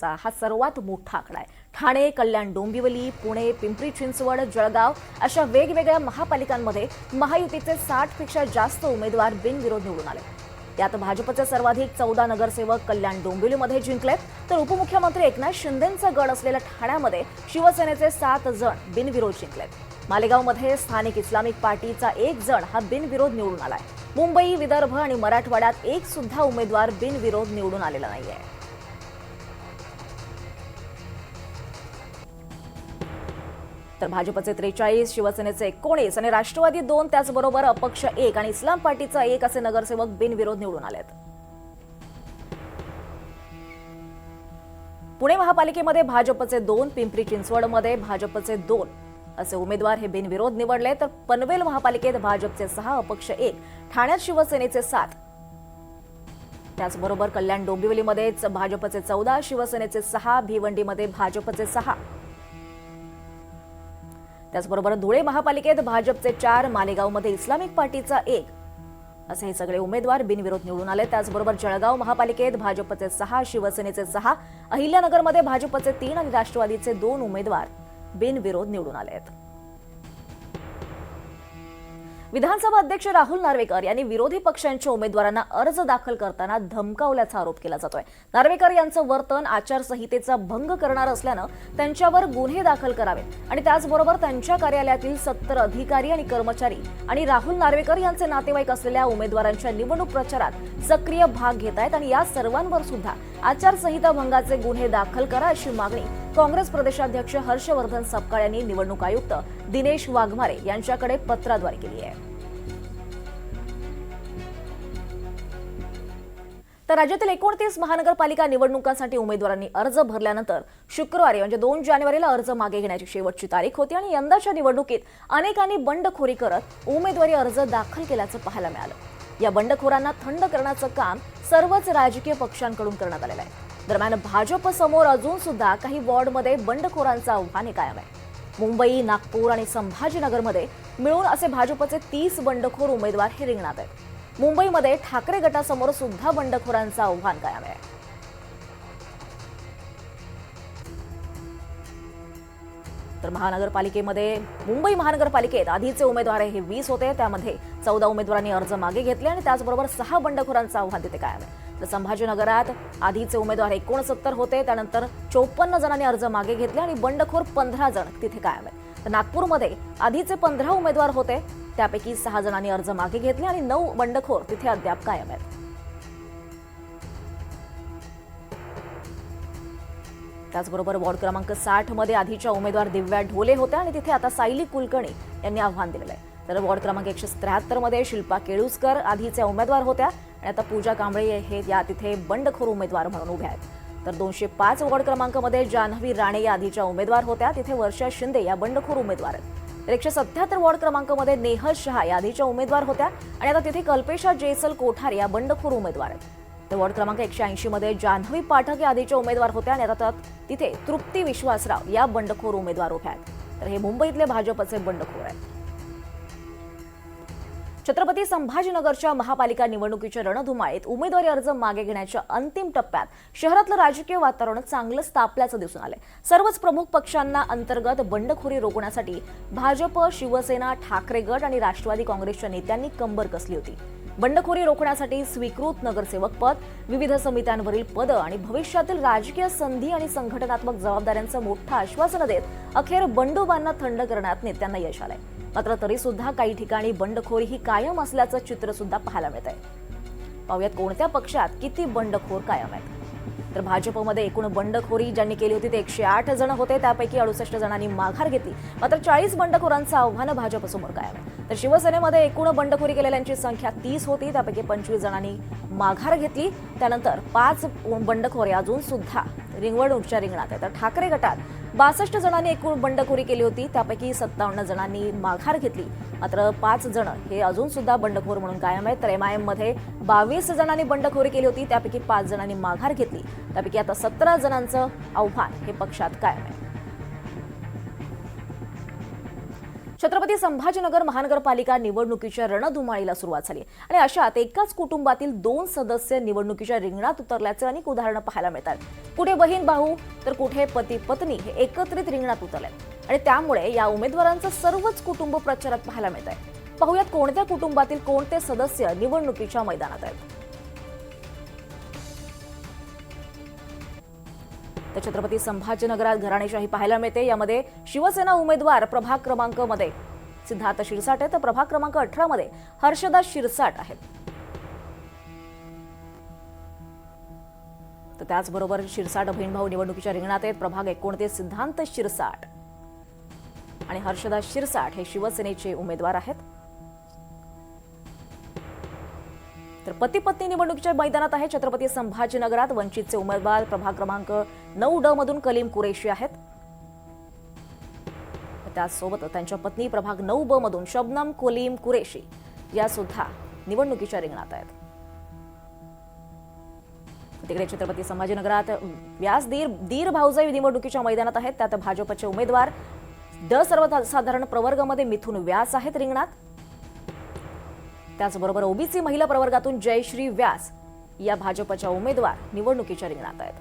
चा हा सर्वात मोठा आकडा आहे. ठाणे कल्याण डोंबिवली पुणे पिंपरी चिंचवड जळगाव अशा वेगवेगळ्या महापालिकांमध्ये महायुतीचे साठपेक्षा जास्त उमेदवार बिनविरोध निवडून आले. त्यात भाजपचे सर्वाधिक चौदा नगरसेवक कल्याण डोंबिवलीमध्ये जिंकलेत तर उपमुख्यमंत्री एकनाथ शिंदेंचा गड असलेल्या ठाण्यामध्ये शिवसेनेचे सात जण बिनविरोध जिंकलेत. मालेगावमध्ये स्थानिक इस्लामिक पार्टीचा एक जण हा बिनविरोध निवडून आलाय. मुंबई विदर्भ आणि मराठवाड्यात एक सुद्धा उमेदवार बिनविरोध निवडून आलेला नाहीये. तर भाजपचे त्रेचाळीस शिवसेनेचे एकोणीस आणि राष्ट्रवादी दोन त्याचबरोबर अपक्ष एक आणि इस्लाम पार्टीचा एक असे नगरसेवक बिनविरोध निवडून आलेत. पुणे महापालिकेमध्ये भाजपचे दोन पिंपरी चिंचवडमध्ये भाजपचे दोन असे उमेदवार हे बिनविरोध निवडले तर पनवेल महापालिकेत भाजपचे सहा अपक्ष एक ठाण्यात शिवसेनेचे सात. त्याचबरोबर कल्याण डोंबिवलीमध्येच भाजपचे चौदा शिवसेनेचे सहा भिवंडीमध्ये भाजपचे सहा. त्याचबरोबर धुळे महापालिकेत भाजपचे चार मालेगावमध्ये इस्लामिक पार्टीचा एक. असे हे सगळे उमेदवार बिनविरोध निवडून आले. त्याचबरोबर जळगाव महापालिकेत भाजपचे सहा शिवसेनेचे सहा अहिल्यानगरमध्ये भाजपचे तीन आणि राष्ट्रवादीचे दोन उमेदवार बिनविरोध निवडून आले आहेत विधानसभा अध्यक्ष राहुल नार्वेकर यांनी विरोधी पक्षांच्या उमेदवारांना अर्ज दाखल करताना धमकावल्याचा आरोप केला जातोय. नार्वेकर यांचं वर्तन आचारसंहितेचा भंग करणार असल्यानं त्यांच्यावर गुन्हे दाखल करावेत आणि त्याचबरोबर त्यांच्या कार्यालयातील सत्तर अधिकारी आणि कर्मचारी आणि राहुल नार्वेकर यांचे नातेवाईक असलेल्या उमेदवारांच्या निवडणूक प्रचारात सक्रिय भाग घेत आहेत आणि या सर्वांवर सुद्धा आचारसंहिता भंगाचे गुन्हे दाखल करा अशी मागणी काँग्रेस प्रदेशाध्यक्ष हर्षवर्धन सपकाळ यांनी निवडणूक आयुक्त दिनेश वाघमारे यांच्याकडे पत्राद्वारे केली आहे. तर राज्यातील एकोणतीस महानगरपालिका निवडणुकांसाठी उमेदवारांनी अर्ज भरल्यानंतर शुक्रवारी म्हणजे दोन जानेवारीला अर्ज मागे घेण्याची शेवटची तारीख होती आणि यंदाच्या निवडणुकीत अनेकांनी बंडखोरी करत उमेदवारी अर्ज दाखल केल्याचं पाहायला मिळालं. या बंडखोरांना थंड करण्याचं काम सर्वच राजकीय पक्षांकडून करण्यात आलेलं आहे. दरम्यान भाजप समोर अजून सुद्धा काही वॉर्डमध्ये बंडखोरांचं आव्हाने कायम आहे. मुंबई नागपूर आणि संभाजीनगरमध्ये मिळून असे भाजपचे तीस बंडखोर उमेदवार हे रिंगणात आहेत. मुंबईमध्ये ठाकरे गटासमोर सुद्धा बंडखोरांचं आव्हान कायम आहे. तर महानगरपालिकेमध्ये मुंबई महानगरपालिकेत आधीचे उमेदवार हे वीस होते. त्यामध्ये चौदा उमेदवारांनी अर्ज मागे घेतले आणि त्याचबरोबर सहा बंडखोरांचं आव्हान तिथे कायम आहे. तर संभाजीनगरात आधीचे उमेदवार एकोणसत्तर होते. त्यानंतर चोपन्न जणांनी अर्ज मागे घेतले आणि बंडखोर पंधरा जण तिथे कायम आहेत. तर नागपूरमध्ये आधीचे पंधरा उमेदवार होते. त्यापैकी सहा जणांनी अर्ज मागे घेतले आणि नऊ बंडखोर तिथे अद्याप कायम आहेत. त्याचबरोबर वॉर्ड क्रमांक साठमध्ये आधीच्या उमेदवार दिव्या ढोले होत्या आणि तिथे आता सायली कुलकर्णी यांनी आव्हान दिलेलं आहे. तर वॉर्ड क्रमांक एकशे त्र्याहत्तरमध्ये शिल्पा केळुसकर आधीच्या उमेदवार होत्या. आणि आता पूजा कांबळे हे या तिथे बंडखोर उमेदवार म्हणून उभ्या आहेत. तर दोनशे पाच वॉर्ड क्रमांकामध्ये जान्हवी राणे या आधीच्या उमेदवार होत्या. तिथे वर्षा शिंदे या बंडखोर उमेदवार आहेत. तर एकशे सत्याहत्तर वॉर्ड क्रमांकामध्ये नेहल शहा या आधीच्या उमेदवार होत्या. आणि आता तिथे कल्पेशा जयसल कोठार या बंडखोर उमेदवार आहेत. तर वॉर्ड क्रमांक एकशे ऐंशीमध्ये जान्हवी पाठक या आधीच्या उमेदवार होत्या. आणि आता तिथे तृप्ती विश्वासराव या बंडखोर उमेदवार उभ्या आहेत. तर हे मुंबईतले भाजपचे बंडखोर आहेत. छत्रपती संभाजीनगरच्या महापालिका निवडणुकीच्या रणधुमाळीत उमेदवारी अर्ज मागे घेण्याच्या अंतिम टप्प्यात शहरातलं राजकीय वातावरण चांगलंच तापल्याचं दिसून आलंय. सर्वच प्रमुख पक्षांना अंतर्गत बंडखोरी रोखण्यासाठी भाजप शिवसेना ठाकरे गट आणि राष्ट्रवादी काँग्रेसच्या नेत्यांनी कंबर कसली होती. बंडखोरी रोखण्यासाठी स्वीकृत नगरसेवक पद विविध समित्यांवरील पदं आणि भविष्यातील राजकीय संधी आणि संघटनात्मक जबाबदाऱ्यांचं मोठं आश्वासन देत अखेर बंडोबांना थंड करण्यात नेत्यांना यश आलंय. मात्र तरी सुद्धा काही ठिकाणी बंडखोरी ही कायम असल्याचं चित्र सुद्धा पाहायला मिळत आहे पाहुयात कोणत्या पक्षात किती बंडखोर कायम आहेत. तर भाजपमध्ये एकूण बंडखोरी ज्यांनी केली होती ते एकशे आठ जण होते त्यापैकी अडुसष्ट जणांनी माघार घेतली. मात्र चाळीस बंडखोरांचं आव्हान भाजपसमोर कायम आहे. तर शिवसेनेमध्ये एकूण बंडखोरी केलेल्यांची संख्या तीस होती त्यापैकी पंचवीस जणांनी माघार घेतली. त्यानंतर पाच बंडखोरे अजून सुद्धा रिंगवणूकच्या रिंगणात आहे तर ठाकरे गटात बासष्ट जणांनी एकूण बंडखोरी केली होती. त्यापैकी सत्तावन्न जणांनी माघार घेतली. मात्र पाच जण हे अजून सुद्धा बंडखोर म्हणून कायम आहेत. तर एमआयएममध्ये बावीस जणांनी बंडखोरी केली होती. त्यापैकी पाच जणांनी माघार घेतली. त्यापैकी आता सतरा जणांचं आव्हान हे पक्षात कायम आहे. छत्रपती संभाजीनगर महानगरपालिका निवडणुकीच्या रणधुमाळीला सुरुवात झाली आणि अशात एकाच कुटुंबातील दोन सदस्य निवडणुकीच्या रिंगणात उतरल्याचे अनेक उदाहरणं पाहायला मिळतात. कुठे बहीण भाऊ तर कुठे पती पत्नी हे एकत्रित रिंगणात उतरलेत आणि त्यामुळे या उमेदवारांचं सर्वच कुटुंब प्रचारात पाहायला मिळत आहे पाहुयात कोणत्या कुटुंबातील कोणते सदस्य निवडणुकीच्या मैदानात आहेत? तर छत्रपती संभाजीनगरात घराणेशाही पाहायला मिळते. यामध्ये शिवसेना उमेदवार प्रभाग क्रमांकमध्ये. सिद्धार्थ शिरसाट आहे तर प्रभाग क्रमांक अठरा मध्ये हर्षदास शिरसाट आहेत. तर त्याचबरोबर शिरसाट बहीणभाऊ निवडणुकीच्या रिंगणात आहेत. प्रभाग एकोणतीस सिद्धांत शिरसाट. आणि हर्षदास शिरसाट हे शिवसेनेचे उमेदवार आहेत. तर पती पत्नी निवडणुकीच्या मैदानात आहे. छत्रपती संभाजीनगरात वंचितचे उमेदवार प्रभाग क्रमांक नऊ ड मधून कलीम कुरेशी आहेत. त्यासोबत त्यांच्या पत्नी प्रभाग नऊ ब मधून शबनम कोलीम कुरेशी या सुद्धा निवडणुकीच्या रिंगणात आहेत. तिकडे छत्रपती संभाजीनगरात व्यास दीर दीर भाऊजाई निवडणुकीच्या मैदानात आहेत. त्यात भाजपचे उमेदवार ड सर्वसाधारण प्रवर्गामध्ये मिथून व्यास आहेत रिंगणात. त्याचबरोबर ओबीसी महिला प्रवर्गातून जयश्री व्यास या भाजपच्या उमेदवार निवडणुकीच्या रिंगणात आहेत.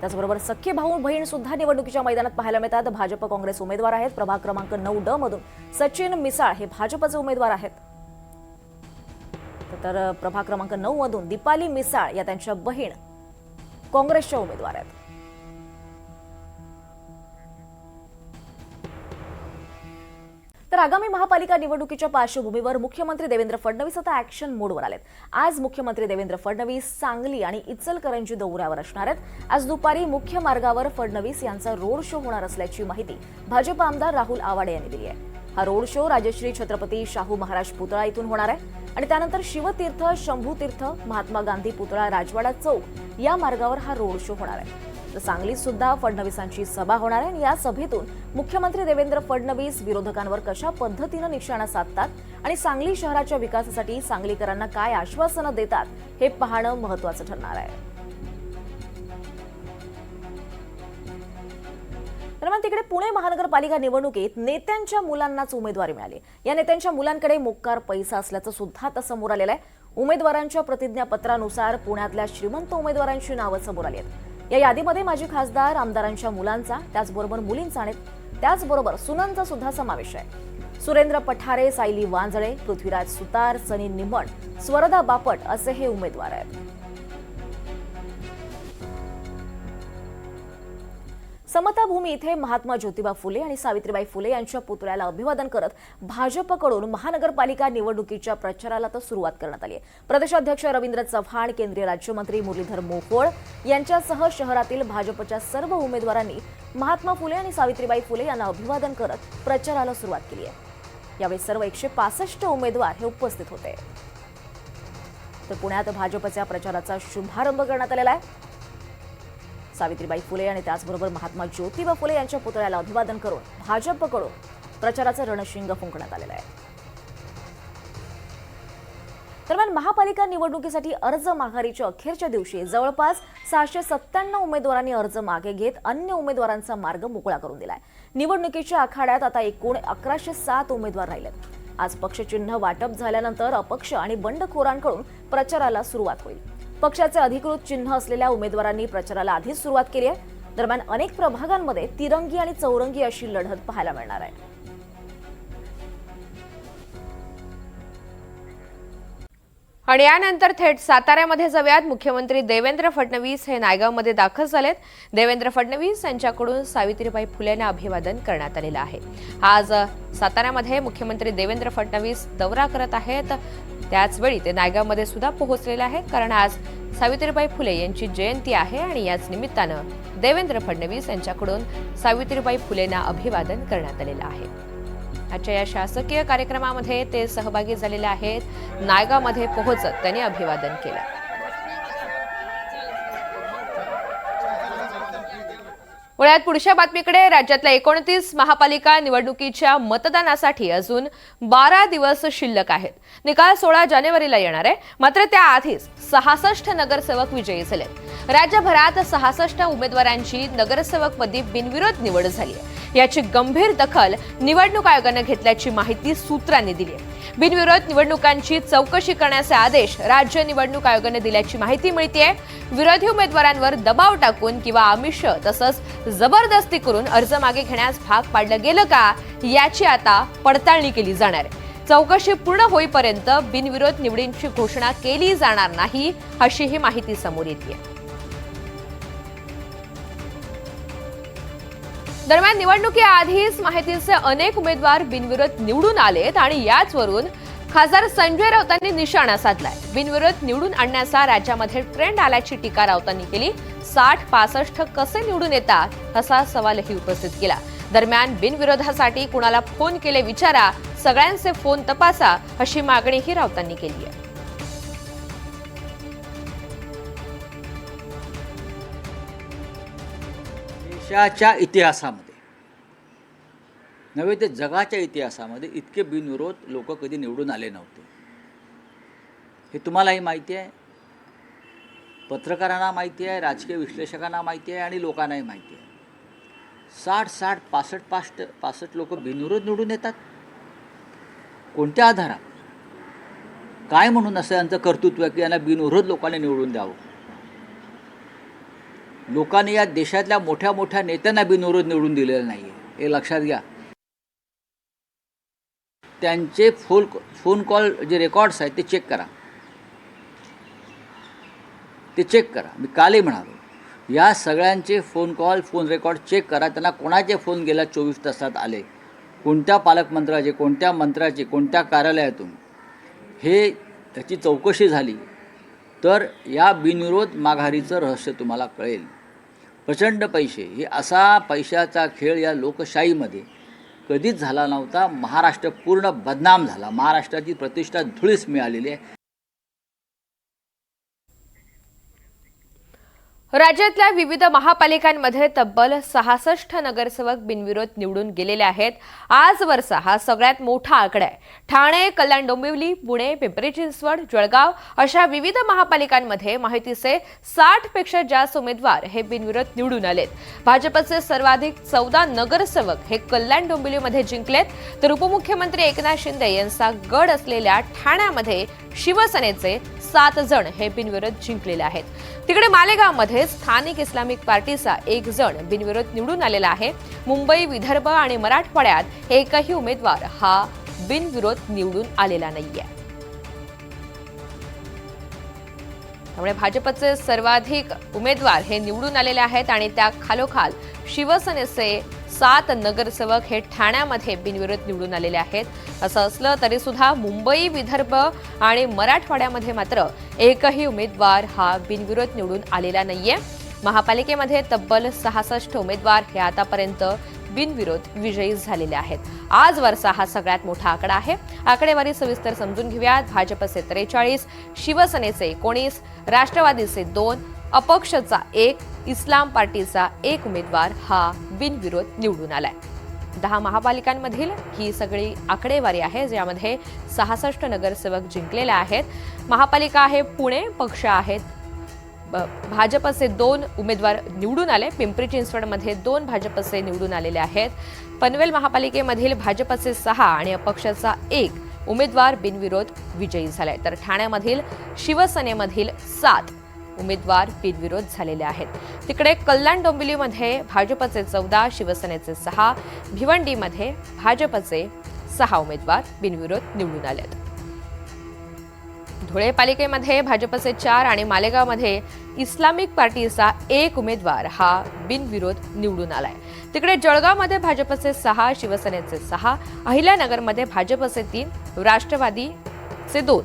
त्याचबरोबर सख्खे भाऊ बहीण सुद्धा निवडणुकीच्या मैदानात पाहायला मिळतात. भाजप काँग्रेस उमेदवार आहेत. प्रभाग क्रमांक नऊ ड मधून सचिन मिसाळ हे भाजपचे उमेदवार आहेत. तर प्रभाग क्रमांक नऊ मधून दीपाली मिसाळ या त्यांच्या बहीण काँग्रेसच्या उमेदवार आहेत. तर आगामी महापालिका निवडणुकीच्या पार्श्वभूमीवर मुख्यमंत्री देवेंद्र फडणवीस आता ऍक्शन मोडवर आलेत. आज मुख्यमंत्री देवेंद्र फडणवीस सांगली आणि इचलकरंजी दौऱ्यावर असणार आहेत. आज दुपारी मुख्य मार्गावर फडणवीस यांचा रोड शो होणार असल्याची माहिती भाजप आमदार राहुल आवाडे यांनी दिली आहे. हा रोड शो राजश्री छत्रपती शाहू महाराज पुतळा इथून होणार आहे. आणि त्यानंतर शिवतीर्थ शंभूतीर्थ महात्मा गांधी पुतळा राजवाडा चौक या मार्गावर हा रोड शो होणार आहे. तर सांगलीत सुद्धा फडणवीसांची सभा होणार आहे आणि या सभेतून मुख्यमंत्री देवेंद्र फडणवीस विरोधकांवर कशा पद्धतीनं निशाणा साधतात आणि सांगली शहराच्या विकासासाठी सांगलीकरांना काय आश्वासनं देतात हे पाहणं महत्वाचं ठरणार आहे. दरम्यान तिकडे पुणे महानगरपालिका निवडणुकीत नेत्यांच्या मुलांनाच उमेदवारी मिळाली. या नेत्यांच्या मुलांकडे मोक्कार पैसा असल्याचं सुद्धा आता समोर आलेलं आहे. उमेदवारांच्या प्रतिज्ञापत्रानुसार पुण्यातल्या श्रीमंत उमेदवारांची नावं समोर आली आहेत. या यादीमध्ये माजी खासदार आमदारांच्या मुलांचा त्याचबरोबर मुलींचा आणि त्याचबरोबर सुनांचा सुद्धा समावेश आहे. सुरेंद्र पठारे सायली वांजळे पृथ्वीराज सुतार सनी निमण स्वरदा बापट असे हे उमेदवार आहेत. समताभूमी इथे महात्मा ज्योतिबा फुले आणि सावित्रीबाई फुले यांच्या पुतळ्याला अभिवादन करत भाजपकडून महानगरपालिका निवडणुकीच्या प्रचाराला तर सुरुवात करण्यात आली आहे. प्रदेशाध्यक्ष रवींद्र चव्हाण केंद्रीय राज्यमंत्री मुरलीधर मोहोळ यांच्यासह शहरातील भाजपच्या सर्व उमेदवारांनी महात्मा फुले आणि सावित्रीबाई फुले यांना अभिवादन करत प्रचाराला सुरुवात केली आहे. यावेळी सर्व एकशे पासष्ट उमेदवार हे उपस्थित होते. तर पुण्यात भाजपच्या प्रचाराचा शुभारंभ करण्यात आलेला आहे. सावित्रीबाई फुले आणि त्याचबरोबर महात्मा ज्योतिबा फुले यांच्या पुतळ्याला अभिवादन करून भाजपकडून प्रचाराचं रणशिंग फुंकण्यात आलेलं आहे. दरम्यान महापालिका निवडणुकीसाठी अर्ज माघारीच्या अखेरच्या दिवशी जवळपास सहाशे सत्त्याण्णव उमेदवारांनी अर्ज मागे घेत अन्य उमेदवारांचा मार्ग मोकळा करून दिलाय. निवडणुकीच्या आखाड्यात आता एकूण अकराशे सात उमेदवार राहिलेत. आज पक्षचिन्ह वाटप झाल्यानंतर अपक्ष आणि बंडखोरांकडून प्रचाराला सुरुवात होईल. पक्षाचे अधिकृत चिन्ह असलेल्या उमेदवारांनी प्रचाराला आधीच सुरुवात केली आहे. दरम्यान अनेक प्रभागांमध्ये तिरंगी आणि चौरंगी अशी लढत पाहायला मिळणार आहे. आणि यानंतर थेट साताऱ्यामध्ये जाऊयात. मुख्यमंत्री देवेंद्र फडणवीस हे नायगावमध्ये दाखल झालेत. देवेंद्र फडणवीस यांच्याकडून सावित्रीबाई फुलेंना अभिवादन करण्यात आलेलं आहे. आज साताऱ्यामध्ये मुख्यमंत्री देवेंद्र फडणवीस दौरा करत आहेत. त्याचवेळी ते नायगावमध्ये सुद्धा पोहोचलेले आहेत कारण आज सावित्रीबाई फुले यांची जयंती आहे आणि याच निमित्तानं देवेंद्र फडणवीस यांच्याकडून सावित्रीबाई फुलेंना अभिवादन करण्यात आलेलं आहे. आजच्या या शासकीय कार्यक्रमामध्ये ते सहभागी झालेले आहेत. नायगावमध्ये पोहोचत त्यांनी अभिवादन केलं. वळ्यात पुढच्या बातमीकडे राज्यातल्या एकोणतीस महापालिका निवडणुकीच्या मतदानासाठी अजून बारा दिवस शिल्लक आहेत. निकाल सोळा जानेवारीला येणार आहे. मात्र त्याआधीच सहासष्ट नगरसेवक विजयी झाले राज्यभरात सहासष्ट उमेदवारांची नगरसेवकपदी बिनविरोध निवड झाली आहे. याची गंभीर दखल निवडणूक आयोगानं घेतल्याची माहिती सूत्रांनी दिली आहे. बिनविरोध निवडणुकांची चौकशी करण्याचे आदेश राज्य निवडणूक आयोगाने दिल्याची माहिती मिळते विरोधी उमेदवारांवर दबाव टाकून किंवा आमिष तसंच जबरदस्ती करून अर्ज मागे घेण्यास भाग पाडलं गेलं का याची आता पडताळणी केली जाणार आहे. चौकशी पूर्ण होईपर्यंत बिनविरोध निवडींची घोषणा केली जाणार नाही अशी ही माहिती समोर येते दरम्यान निवडणुकीआधीच माहितीचे अनेक उमेदवार बिनविरोध निवडून आलेत आणि याचवरून खासदार संजय राऊतांनी निशाणा साधलाय. बिनविरोध निवडून आणण्याचा राज्यामध्ये ट्रेंड आल्याची टीका राऊतांनी केली. साठ पासष्ट कसे निवडून येतात असा सवालही उपस्थित केला. दरम्यान बिनविरोधासाठी कुणाला फोन केले विचारा सगळ्यांचे फोन तपासा अशी मागणीही राऊतांनी केली आहे. देशाच्या इतिहासामध्ये. नव्हे ते जगाच्या इतिहासामध्ये इतके बिनविरोध लोक कधी निवडून आले नव्हते. हे तुम्हालाही माहिती आहे. पत्रकारांना माहिती आहे राजकीय विश्लेषकांना माहिती आहे आणि लोकांनाही माहिती आहे. साठ साठ पासष्ट पासष्ट पासष्ट लोक बिनविरोध निवडून येतात. कोणत्या आधारात? काय म्हणून असं यांचं कर्तृत्व आहे की यांना बिनविरोध लोकांनी निवडून द्यावं? लोकांनी या देशातल्या मोठ्या मोठ्या नेत्यांना बिनविरोध निवडून दिलेलं नाही आहे हे लक्षात घ्या. त्यांचे फोन फोन कॉल जे रेकॉर्ड्स आहेत ते चेक करा. ते चेक करा. मी कालही म्हणालो या सगळ्यांचे phone call phone record check करा. त्यांना कोणाचे फोन गेल्या चोवीस तासात आले? कोणत्या पालकमंत्र्याचे कोणत्या मंत्र्याचे कोणत्या कार्यालयातून? हे त्याची चौकशी झाली. तर या बिनविरोध माघारीचं रहस्य तुम्हाला कळेल. प्रचंड पैसे. हे असा पैशाचा खेळ या लोकशाहीमध्ये कधीच झाला नव्हता. महाराष्ट्र पूर्ण बदनाम झाला. महाराष्ट्राची प्रतिष्ठा धुळीस मिळालेली आहे. राज्यातल्या विविध महापालिकांमध्ये तब्बल सहासष्ट नगरसेवक बिनविरोध निवडून गेलेले आहेत. आज वर्षा हा सगळ्यात मोठा आकडा आहे. ठाणे कल्याण डोंबिवली पुणे पिंपरी चिंचवड जळगाव अशा विविध महापालिकांमध्ये माहितीचे साठपेक्षा जास्त उमेदवार हे बिनविरोध निवडून आलेत. भाजपचे सर्वाधिक चौदा नगरसेवक हे कल्याण डोंबिवलीमध्ये जिंकलेत. तर उपमुख्यमंत्री एकनाथ शिंदे यांचा गड असलेल्या ठाण्यामध्ये शिवसेनेचे सात जण हे बिनविरोध जिंकलेले आहेत. तिकडे मालेगावमध्ये स्थानिक इस्लामिक पार्टीचा एक जण बिनविरोध निवडून आलेला आहे. मुंबई विदर्भ आणि मराठवाड्यात एकही उमेदवार हा बिनविरोध निवडून आलेला नाहीये. त्यामुळे भाजपचे सर्वाधिक उमेदवार हे निवडून आलेले आहेत आणि त्या खालोखाल शिवसेनेचे सात नगरसेवक हे ठाण्यामध्ये बिनविरोध निवडून आलेले आहेत. असं असलं तरी सुद्धा मुंबई विदर्भ आणि मराठवाड्यामध्ये मात्र एकही उमेदवार हा बिनविरोध निवडून आलेला नाहीये. महापालिकेमध्ये तब्बल सहासष्ट उमेदवार हे आतापर्यंत बिनविरोध विजयी झालेले आहेत. आज वर्षा हा सगळ्यात मोठा आकडा आहे. आकडेवारी सविस्तर समजून घेऊयात. भाजपचे त्रेचाळीस शिवसेनेचे एकोणीस राष्ट्रवादीचे दोन अपक्षचा एक इस्लाम पार्टीचा एक उमेदवार हा बिनविरोध निवडून आलाय. दहा महापालिकांमधील ही सगळी आकडेवारी आहे ज्यामध्ये सहासष्ट नगरसेवक जिंकलेले आहेत. महापालिका आहे पुणे पक्ष आहेत भाजपचे दोन उमेदवार निवडून आले. पिंपरी चिंचवडमध्ये दोन भाजपचे निवडून आलेले आहेत. पनवेल महापालिकेमधील भाजपचे सहा आणि अपक्षाचा एक उमेदवार बिनविरोध विजयी झालाय. तर ठाण्यामधील शिवसेनेमधील सात उमेदवार बिनविरोध झालेले आहेत. तिकडे कल्याण डोंबिवलीमध्ये भाजपचे चौदा शिवसेनेचे सहा भिवंडीमध्ये भाजपचे सहा उमेदवार बिनविरोध निवडून आले आहेत धुळे पालिकेमध्ये भाजपचे चार आणि मालेगावमध्ये इस्लामिक पार्टीचा एक उमेदवार हा बिनविरोध निवडून आलाय. तिकडे जळगावमध्ये भाजपचे सहा शिवसेनेचे सहा अहिल्यानगरमध्ये भाजपचे तीन राष्ट्रवादीचे दोन.